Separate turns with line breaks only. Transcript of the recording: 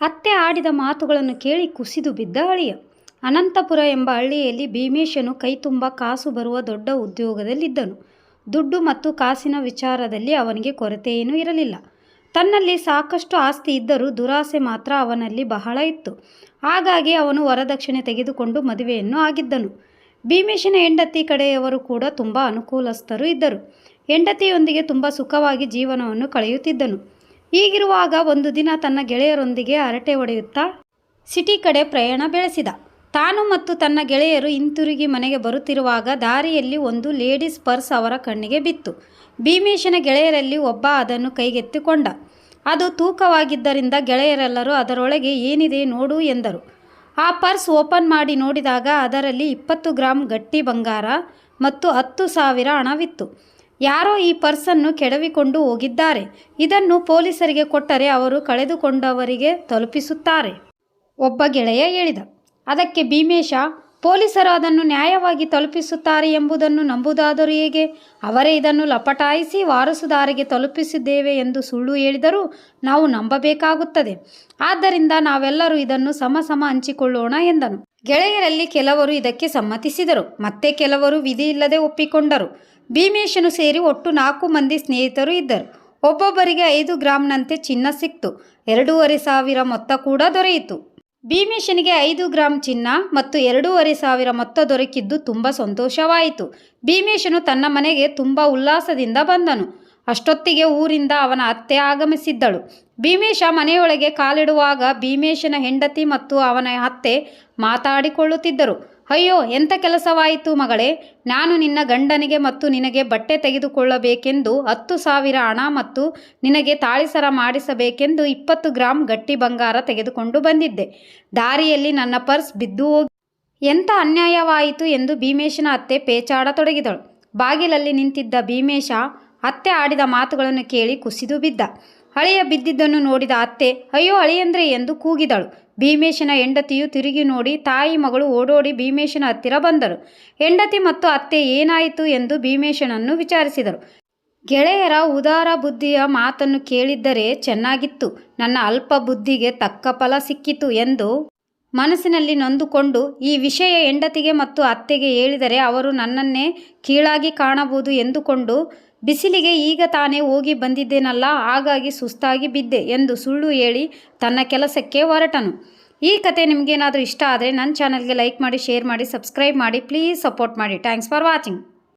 ಅತ್ತೆ ಆಡಿದ ಮಾತುಗಳನ್ನು ಕೇಳಿ ಕುಸಿದು ಬಿದ್ದ ಅಳಿಯ ಅನಂತಪುರ ಎಂಬ ಹಳ್ಳಿಯಲ್ಲಿ ಭೀಮೇಶನು ಕೈತುಂಬ ಕಾಸು ಬರುವ ದೊಡ್ಡ ಉದ್ಯೋಗದಲ್ಲಿದ್ದನು. ದುಡ್ಡು ಮತ್ತು ಕಾಸಿನ ವಿಚಾರದಲ್ಲಿ ಅವನಿಗೆ ಕೊರತೆಯೇನೂ ಇರಲಿಲ್ಲ. ತನ್ನಲ್ಲಿ ಸಾಕಷ್ಟು ಆಸ್ತಿ ಇದ್ದರೂ ದುರಾಸೆ ಮಾತ್ರ ಅವನಲ್ಲಿ ಬಹಳ ಇತ್ತು. ಹಾಗಾಗಿ ಅವನು ವರದಕ್ಷಿಣೆ ತೆಗೆದುಕೊಂಡು ಮದುವೆಯನ್ನು ಆಗಿದ್ದನು. ಭೀಮೇಶನ ಹೆಂಡತಿ ಕಡೆಯವರು ಕೂಡ ತುಂಬ ಅನುಕೂಲಸ್ಥರು ಇದ್ದರು. ಹೆಂಡತಿಯೊಂದಿಗೆ ತುಂಬ ಸುಖವಾಗಿ ಜೀವನವನ್ನು ಕಳೆಯುತ್ತಿದ್ದನು. ಹೀಗಿರುವಾಗ ಒಂದು ದಿನ ತನ್ನ ಗೆಳೆಯರೊಂದಿಗೆ ಹರಟೆ ಹೊಡೆಯುತ್ತಾ ಸಿಟಿ ಕಡೆ ಪ್ರಯಾಣ ಬೆಳೆಸಿದ. ತಾನು ಮತ್ತು ತನ್ನ ಗೆಳೆಯರು ಹಿಂತಿರುಗಿ ಮನೆಗೆ ಬರುತ್ತಿರುವಾಗ ದಾರಿಯಲ್ಲಿ ಒಂದು ಲೇಡೀಸ್ ಪರ್ಸ್ ಅವರ ಕಣ್ಣಿಗೆ ಬಿತ್ತು. ಭೀಮೇಶನ ಗೆಳೆಯರಲ್ಲಿ ಒಬ್ಬ ಅದನ್ನು ಕೈಗೆತ್ತಿಕೊಂಡ. ಅದು ತೂಕವಾಗಿದ್ದರಿಂದ ಗೆಳೆಯರೆಲ್ಲರೂ ಅದರೊಳಗೆ ಏನಿದೆ ನೋಡು ಎಂದರು. ಆ ಪರ್ಸ್ ಓಪನ್ ಮಾಡಿ ನೋಡಿದಾಗ ಅದರಲ್ಲಿ ಇಪ್ಪತ್ತು ಗ್ರಾಂ ಗಟ್ಟಿ ಬಂಗಾರ ಮತ್ತು ಹತ್ತು ಸಾವಿರ ಹಣವಿತ್ತು. ಯಾರೋ ಈ ಪರ್ಸನ್ನು ಕೆಡವಿಕೊಂಡು ಹೋಗಿದ್ದಾರೆ. ಇದನ್ನು ಪೊಲೀಸರಿಗೆ ಕೊಟ್ಟರೆ ಅವರು ಕಳೆದುಕೊಂಡವರಿಗೆ ತಲುಪಿಸುತ್ತಾರೆ. ಒಬ್ಬ ಗೆಳೆಯ ಹೇಳಿದ. ಅದಕ್ಕೆ ಭೀಮೇಶ, ಪೊಲೀಸರು ಅದನ್ನು ನ್ಯಾಯವಾಗಿ ತಲುಪಿಸುತ್ತಾರೆ ಎಂಬುದನ್ನು ನಂಬುವುದಾದರೂ ಹೇಗೆ? ಅವರೇ ಇದನ್ನು ಲಪಟಾಯಿಸಿ ವಾರಸುದಾರಿಗೆ ತಲುಪಿಸಿದ್ದೇವೆ ಎಂದು ಸುಳ್ಳು ಹೇಳಿದರೂ ನಾವು ನಂಬಬೇಕಾಗುತ್ತದೆ. ಆದ್ದರಿಂದ ನಾವೆಲ್ಲರೂ ಇದನ್ನು ಸಮ ಸಮ ಹಂಚಿಕೊಳ್ಳೋಣ ಎಂದನು. ಗೆಳೆಯರಲ್ಲಿ ಕೆಲವರು ಇದಕ್ಕೆ ಸಮ್ಮತಿಸಿದರು. ಮತ್ತೆ ಕೆಲವರು ವಿಧಿಯಿಲ್ಲದೆ ಒಪ್ಪಿಕೊಂಡರು. ಭೀಮೇಶನು ಸೇರಿ ಒಟ್ಟು ನಾಲ್ಕು ಮಂದಿ ಸ್ನೇಹಿತರು ಇದ್ದರು. ಒಬ್ಬೊಬ್ಬರಿಗೆ ಐದು ಗ್ರಾಮ್ನಂತೆ ಚಿನ್ನ ಸಿಕ್ತು. ಎರಡೂವರೆ ಸಾವಿರ ಮೊತ್ತ ಕೂಡ ದೊರೆಯಿತು. ಭೀಮೇಶನಿಗೆ ಐದು ಗ್ರಾಂ ಚಿನ್ನ ಮತ್ತು ಎರಡೂವರೆ ಸಾವಿರ ಮೊತ್ತ ದೊರಕಿದ್ದು ತುಂಬ ಸಂತೋಷವಾಯಿತು. ಭೀಮೇಶನು ತನ್ನ ಮನೆಗೆ ತುಂಬ ಉಲ್ಲಾಸದಿಂದ ಬಂದನು. ಅಷ್ಟೊತ್ತಿಗೆ ಊರಿಂದ ಅವನ ಅತ್ತೆ ಆಗಮಿಸಿದ್ದಳು. ಭೀಮೇಶ ಮನೆಯೊಳಗೆ ಕಾಲಿಡುವಾಗ ಭೀಮೇಶನ ಹೆಂಡತಿ ಮತ್ತು ಅವನ ಅತ್ತೆ ಮಾತಾಡಿಕೊಳ್ಳುತ್ತಿದ್ದರು. ಅಯ್ಯೋ ಎಂಥ ಕೆಲಸವಾಯಿತು ಮಗಳೇ, ನಾನು ನಿನ್ನ ಗಂಡನಿಗೆ ಮತ್ತು ನಿನಗೆ ಬಟ್ಟೆ ತೆಗೆದುಕೊಳ್ಳಬೇಕೆಂದು ಹತ್ತು ಸಾವಿರ ಹಣ ಮತ್ತು ನಿನಗೆ ತಾಳಿಸರ ಮಾಡಿಸಬೇಕೆಂದು ಇಪ್ಪತ್ತು ಗ್ರಾಂ ಗಟ್ಟಿ ಬಂಗಾರ ತೆಗೆದುಕೊಂಡು ಬಂದಿದ್ದೆ. ದಾರಿಯಲ್ಲಿ ನನ್ನ ಪರ್ಸ್ ಬಿದ್ದು ಹೋಗಿ ಎಂಥ ಅನ್ಯಾಯವಾಯಿತು ಎಂದು ಭೀಮೇಶನ ಅತ್ತೆ ಪೇಚಾಡತೊಡಗಿದಳು. ಬಾಗಿಲಲ್ಲಿ ನಿಂತಿದ್ದ ಭೀಮೇಶ ಅತ್ತೆ ಆಡಿದ ಮಾತುಗಳನ್ನು ಕೇಳಿ ಕುಸಿದು ಬಿದ್ದ. ಅಳಿಯ ಬಿದ್ದಿದ್ದನ್ನು ನೋಡಿದ ಅತ್ತೆ, ಅಯ್ಯೋ ಹಳೆಯಂದ್ರೆ ಎಂದು ಕೂಗಿದಳು. ಭೀಮೇಶನ ಹೆಂಡತಿಯು ತಿರುಗಿ ನೋಡಿ ತಾಯಿ ಮಗಳು ಓಡೋಡಿ ಭೀಮೇಶನ ಹತ್ತಿರ ಬಂದರು. ಹೆಂಡತಿ ಮತ್ತು ಅತ್ತೆ ಏನಾಯಿತು ಎಂದು ಭೀಮೇಶನನ್ನು ವಿಚಾರಿಸಿದರು. ಗೆಳೆಯರ ಉದಾರ ಬುದ್ಧಿಯ ಮಾತನ್ನು ಕೇಳಿದ್ದರೆ ಚೆನ್ನಾಗಿತ್ತು. ನನ್ನ ಅಲ್ಪ ಬುದ್ಧಿಗೆ ತಕ್ಕ ಫಲ ಸಿಕ್ಕಿತು ಎಂದು ಮನಸ್ಸಿನಲ್ಲಿ ನೊಂದುಕೊಂಡು ಈ ವಿಷಯ ಹೆಂಡತಿಗೆ ಮತ್ತು ಅತ್ತೆಗೆ ಹೇಳಿದರೆ ಅವರು ನನ್ನನ್ನೇ ಕೀಳಾಗಿ ಕಾಣಬಹುದು ಎಂದುಕೊಂಡು ಬಿಸಿಲಿಗೆ ಈಗ ತಾನೇ ಹೋಗಿ ಬಂದಿದ್ದೇನಲ್ಲ ಹಾಗಾಗಿ ಸುಸ್ತಾಗಿ ಬಿದ್ದೆ ಎಂದು ಸುಳ್ಳು ಹೇಳಿ ತನ್ನ ಕೆಲಸಕ್ಕೆ ಹೊರಟನು. ಈ ಕತೆ ನಿಮಗೇನಾದರೂ ಇಷ್ಟ ಆದರೆ ನನ್ನ ಚಾನಲ್ಗೆ ಲೈಕ್ ಮಾಡಿ, ಶೇರ್ ಮಾಡಿ, ಸಬ್ಸ್ಕ್ರೈಬ್ ಮಾಡಿ ಪ್ಲೀಸ್ ಸಪೋರ್ಟ್ ಮಾಡಿ. Thanks for watching.